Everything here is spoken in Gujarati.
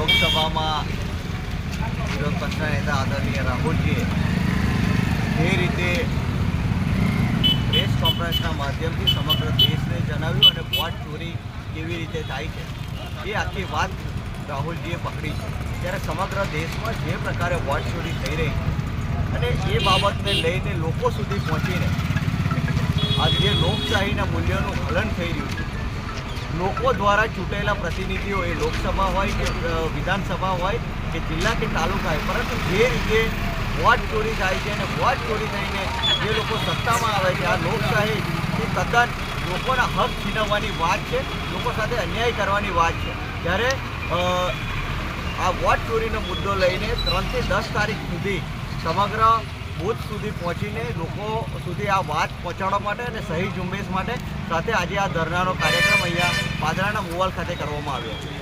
લોકસભામાં વિરોધ પક્ષના નેતા આદરણીય રાહુલજીએ જે રીતે પ્રેસ કોન્ફરન્સના માધ્યમથી સમગ્ર દેશને જણાવ્યું અને વોટ ચોરી કેવી રીતે થાય છે, એ આખી વાત રાહુલજીએ પકડી છે. ત્યારે સમગ્ર દેશમાં જે પ્રકારે વોટ ચોરી થઈ રહી છે અને એ બાબતને લઈને લોકો સુધી પહોંચીને આજે લોકશાહીના મૂલ્યોનું હલન થઈ રહ્યું છે. લોકો દ્વારા ચૂંટાયેલા પ્રતિનિધિઓ એ લોકસભા હોય કે વિધાનસભા હોય કે જિલ્લા કે તાલુકા પરંતુ જે રીતે વોટ ચોરી થાય છે અને વોટ ચોરી થઈને જે લોકો સત્તામાં આવે છે, આ લોકશાહી એ તદ્દન લોકોના હક છીનવવાની વાત છે, લોકો સાથે અન્યાય કરવાની વાત છે. ત્યારે આ વોટ ચોરીનો મુદ્દો લઈને ત્રણથી દસ તારીખ સુધી સમગ્ર બૂથ સુધી પહોંચીને લોકો સુધી આ વાત પહોંચાડવા માટે અને સહી ઝુંબેશ માટે સાથે આજે આ ધરણાનો કાર્યક્રમ અહીંયા પાદરાના મોવાલ ખાતે કરવામાં આવ્યો. છે